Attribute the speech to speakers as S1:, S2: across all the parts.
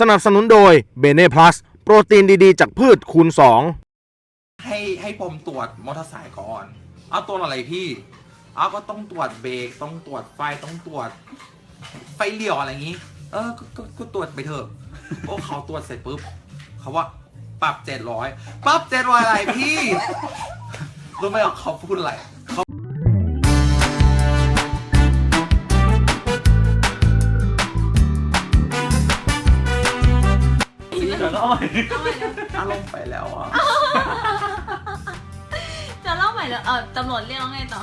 S1: สนับสนุนโดยเบเน่พลัสโปรตีนดีๆ จากพืชคูณ2
S2: ให้ให้ผมตรวจมอเตอร์ไซค์ก่อน เอาตรวจอะไรพี่ เอาก็ต้องตรวจเบรกต้องตรวจไฟต้องตรวจ ไฟเลี้ยวอะไรอย่างนี้ เออก็ก็ก็ตรวจไปเถอะโอ้เขาตรวจเสร็จปุ๊บเขาว่าปรับเจ็ดร้อยปรับเจ็ดร้อยอะไรพี่รู้ไหมว่าเขาพูดอะไร เขา
S3: เดี๋ยวก็เอาใหม่
S4: เอาใหม่เร็ว
S2: อารมณ์ไปแล้วอะ
S4: จะเล่าใหม่เลยเออตำรวจเรียกแล้วไงต่อ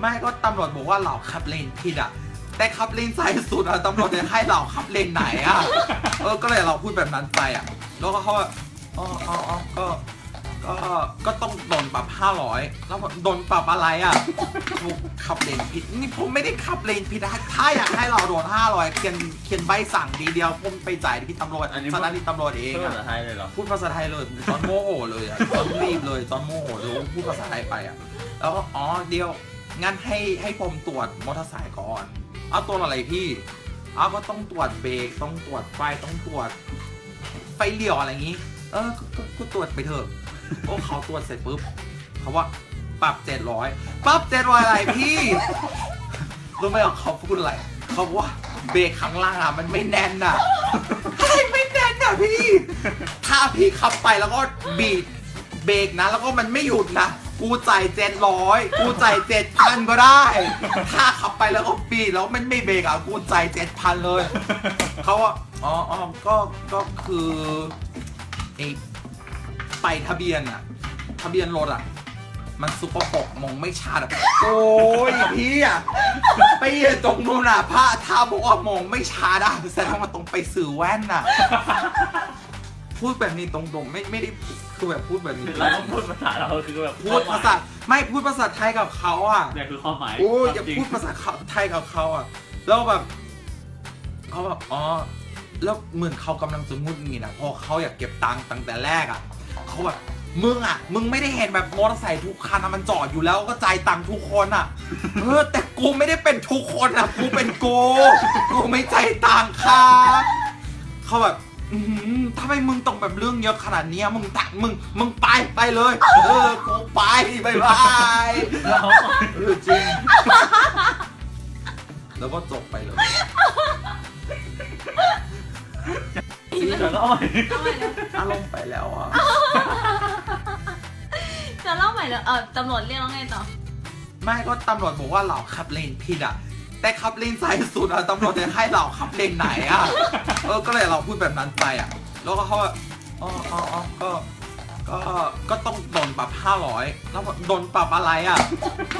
S2: ไม่ก็ตำรวจบอกว่าเราขับเลนผิดอะ แต่ขับเลนซ้ายสุดอะตำรวจจะให้เราขับเลนไหนอะเออก็เลยเราพูดแบบนั้นไปอะ แล้วก็เขาว่าอ๋ออ๋ออ๋อก็ ก็ก็ต้องโดนปรับห้าร้อยแล้วบอกโดนปรับอะไรอะถูกขับเลนผิดนี่ผมไม่ได้ขับเลนผิดนะถ้าอยากให้เราโดนห้าร้อยเขียนเขียนใบสั่งดีเดียวผมไปจ่ายที่ตำรวจสถานีตำรวจเอง
S3: พูดภา
S2: อะ
S3: ษาไทยเลยเหรอ
S2: พูดภาษาไทยเลยจอนโมโหเลยอะจอนรีบเลยจอนโมโหเลยพูดภาษาไทยไปอะแล้วก็อ๋อเดียวงั้นให้ให้ผมตรวจมอเตอร์ไซค์ก่อนเอาตรวจอะไรพี่เอาก็ต้องตรวจเบรกต้องตรวจไฟต้องตรวจไฟเลี้ยวอะไรอย่างนี้ เออก็ก็ก็ตรวจไปเถอะ โอ้เขาตรวจเสร็จปุ๊บเขาว่าปรับเจ็ดร้อยปรับเจ็ดร้อยอะไรพี่รู้ไหมว่าเขาพูดอะไรเขาบอกว่าเบรกข้างล่างอะมันไม่แน่นอะไม่แน่นอะพี่ ถ้าพี่ขับไปแล้วก็บีบเบรกนะ แล้วก็มันไม่หยุดนะกูจ่ายเจ็ดร้อยกูจ่ายเจ็ดพันก็ได้ ถ้าขับไปแล้วก็บีแล้วมันไม่เบรกอะกูจ่ายเจ็ดพันเลย เขาว่าอ๋ออ๋อก็ก็คือไอ ไปทะเบียนอะทะเบียนรถอะมันซุปเปอร์ปกมองไม่ชัดอะโอ้ยพี่อะไปยืนตรงนู้นอะพระท้าบอกว่ามองไม่ชัดอะแสดงว่าตรงไปสื่อแว่นอะพูดแบบนี้ตรงๆไม่ไม่ได้คือแบบพูดแบบนี้
S3: เราต้องพูดภาษาเราคือแบบ
S2: พูดภาษาไม่พูดภาษาไทยกับเขาอะ
S3: เนี่ยคือความหมาย
S2: โอ้ยอย่า
S3: จริง
S2: พูดภาษาไทยกับเขาอะแล้วแบบเขาแบบอ๋อแล้วเหมือนเขากำลังจะงุดหงิดอะเพอเขาอยากเก็บตังค์ตั้งแต่แรกอะ เขาแบบมึงอะ มึงไม่ได้เห็นแบบมอเตอร์ไซค์ทุกคันอะมันจอดอยู่แล้วก็จ่ายตังค์ทุกคนอะ เออแต่กูไม่ได้เป็นทุกคนอะ กูเป็นกูกูไม่จ่ายตังค์ครับเขาแบบอืมทำไม่มึงต้องแบบเรื่องเยอะขนาดเนี้ยมึงตักมึงมึงไปไปเลย เออกูไปบายบาย
S3: เรา
S2: เออจริง แล้วก็จบไปเลย
S3: เดี๋ยวก็เอาใหม่
S4: เอาใหม่เร็ว
S2: อารมณ์ไปแล้วอะ
S4: จะเล่าใหม่เลยเออตำรวจเรียกแล้วไงต่อ
S2: ไม่ก็ตำรวจบอกว่าเราขับเลนผิดอะ แต่ขับเลนซ้ายสุดอะตำรวจจะให้เราขับเลนไหนอะ เออก็เลยเราพูดแบบนั้นไปอะ แล้วก็เขาว่าอ๋ออ๋ออ๋อก็ ก็ก็ต้องโดนปรับห้าร้อยแล้วบอกโดนปรับอะไรอะ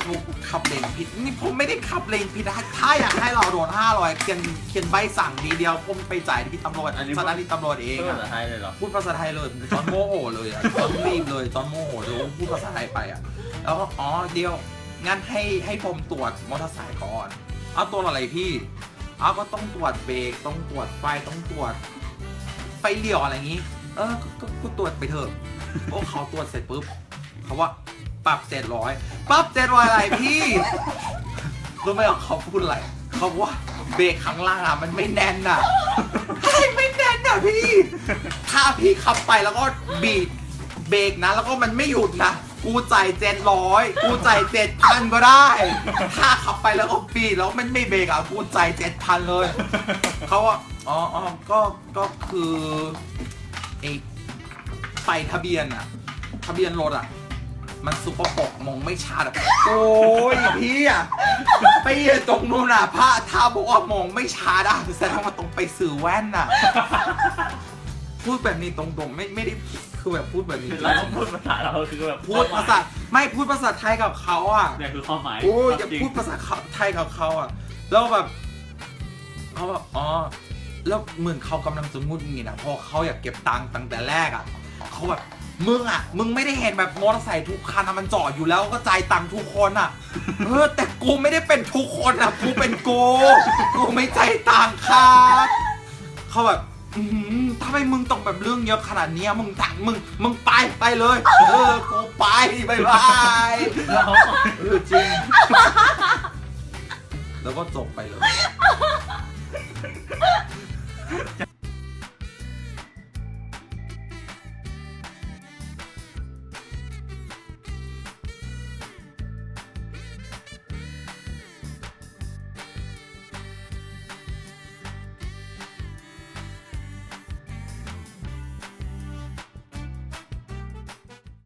S2: ถูกขับเลนผิดนี่ผมไม่ได้ขับเลนผิดนะถ้าอยากให้เราโดนห้าร้อยเขียนเขียนใบสั่งดีเดียวผมไปจ่ายที่ตำรวจสถานีตำรวจเอง
S3: พูด
S2: อะ
S3: ภาษาไทยเลยเหรอ
S2: พูดภาษาไทยเลยจอนโมโหเลยอะจอนรีบเลยจอนโมโหเลยพูดภาษาไทยไปอะ แล้วก็อ๋อเดียวงั้นให้ให้ผมตรวจมอเตอร์ไซค์ก่อนเอาตรวจอะไรพี่เอาก็ต้องตรวจเบรกต้องตรวจไฟต้องตรวจไฟเลี้ยวอะไรอย่างนี้ เออก็ก็ก็ตรวจไปเถอะ โอ้เขาตรวจเสร็จปุ๊บเขาว่าปรับเจ็ดร้อยปรับเจ็ดร้อยอะไรพี่รู้ไหมว่าเขาพูดอะไรเขาว่าเบรกข้างล่างอะมันไม่แน่นอะเฮ้ยไม่แน่นอะพี่ ถ้าพี่ขับไปแล้วก็บีบเบรกนะ แล้วก็มันไม่หยุดนะ กูจ่ายเจ็ดร้อยกูจ่ายเจ็ดพันก็ได้ ถ้าขับไปแล้วก็บีบแล้วมันไม่เบรกอะกูจ่ายเจ็ดพันเลย เขาว่าอ๋ออ๋อก็ก็คือไอ ไปทะเบียนอะทะเบียนรถอะมันซุปเปอร์ปกมองไม่ชัดอะโอ้ยพี่อะไปยืนตรงนู้นอะพระท้าบอกว่ามองไม่ชัดอะแสดงว่าตรงไปสื่อแว่นอะพูดแบบนี้ตรงๆไม่ไม่ได้คือแบบพูดแบบนี้
S3: เราต้องพูดภาษาเราคือแบบ
S2: พูดภาษาไม่พูดภาษาไทยกับเขาอะ
S3: เนี่ยคือความหมาย
S2: โอ้ยอย่า
S3: จริง
S2: พูดภาษาไทยกับเขาอะแล้วแบบเขาแบบอ๋อแล้วเหมือนเขากำลังจะงุดหงิดอะเพอเขาอยากเก็บตังค์ตั้งแต่แรกอะ เขาแบบมึงอะ มึงไม่ได้เห็นแบบมอเตอร์ไซค์ทุกคันอะมันจอดอยู่แล้วก็จ่ายตังค์ทุกคนอะ เออแต่กูไม่ได้เป็นทุกคนอะ กูเป็นกูกูไม่จ่ายตังค์ครับเขาแบบอืมทำไมมึงต้องแบบเรื่องเยอะขนาดเนี้ยมึงตังมึงมึงไปไปเลย เออกูไปบายบาย
S3: เรา
S2: เออจริง แล้วก็จบไปเลย